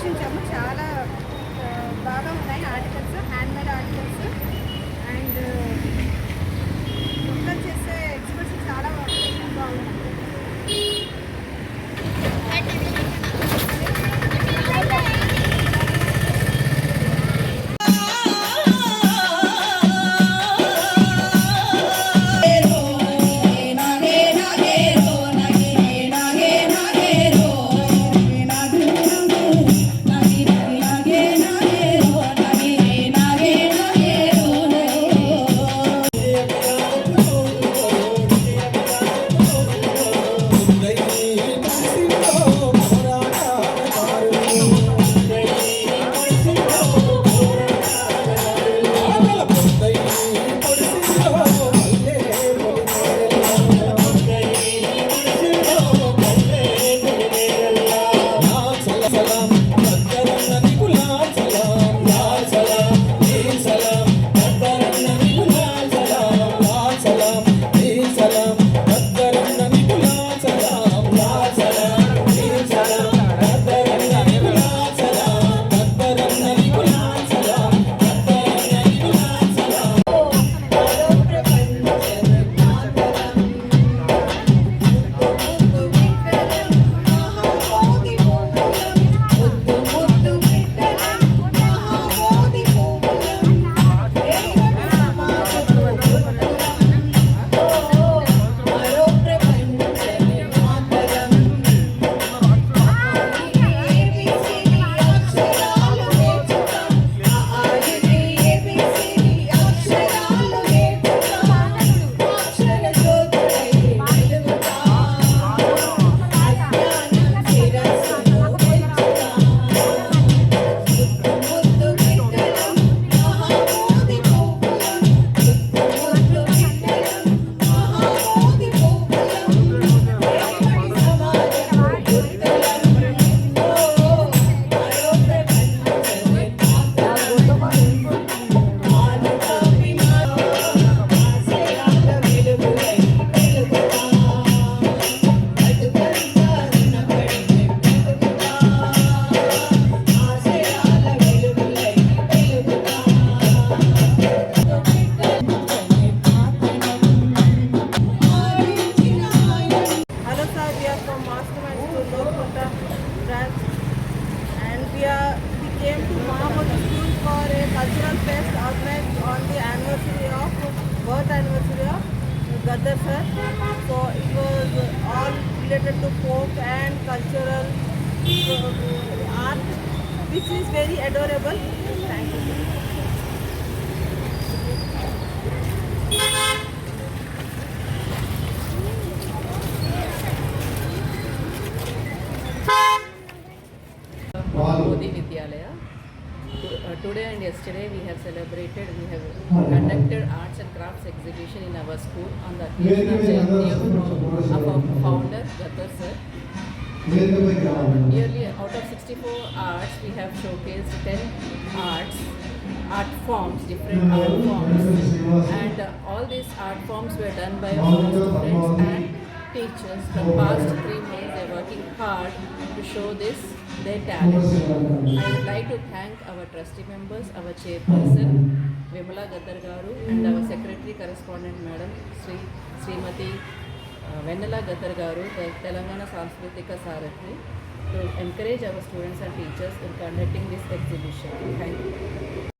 దర్శించాము చాలా బాగా ఉన్నాయి. Articles handmade articles and Kolkata branch. And we, are, we came to Mahamad School for a cultural fest organized on the anniversary of birth anniversary of Gadar sir. So it was all related to folk and cultural uh, art, which is very adorable. Thank you. Modi Vidyalaya. Uh, Today and yesterday we have celebrated, we have conducted arts and crafts exhibition in our school on the occasion of Jayanti of of our founder Gatar sir. Nearly out of 64 arts, we have showcased 10 arts, art forms, different art forms. And uh, all these art forms were done by our students and teachers from past three months. They're working hard to show this, their talents. I would like to thank our trustee members, our chairperson, Vimala Gaddar Garu, and our secretary correspondent madam, Sri Srimati uh, Venala Gaddar Garu, the Telangana Sanskritika Sarathi, to encourage our students and teachers in conducting this exhibition. Thank you.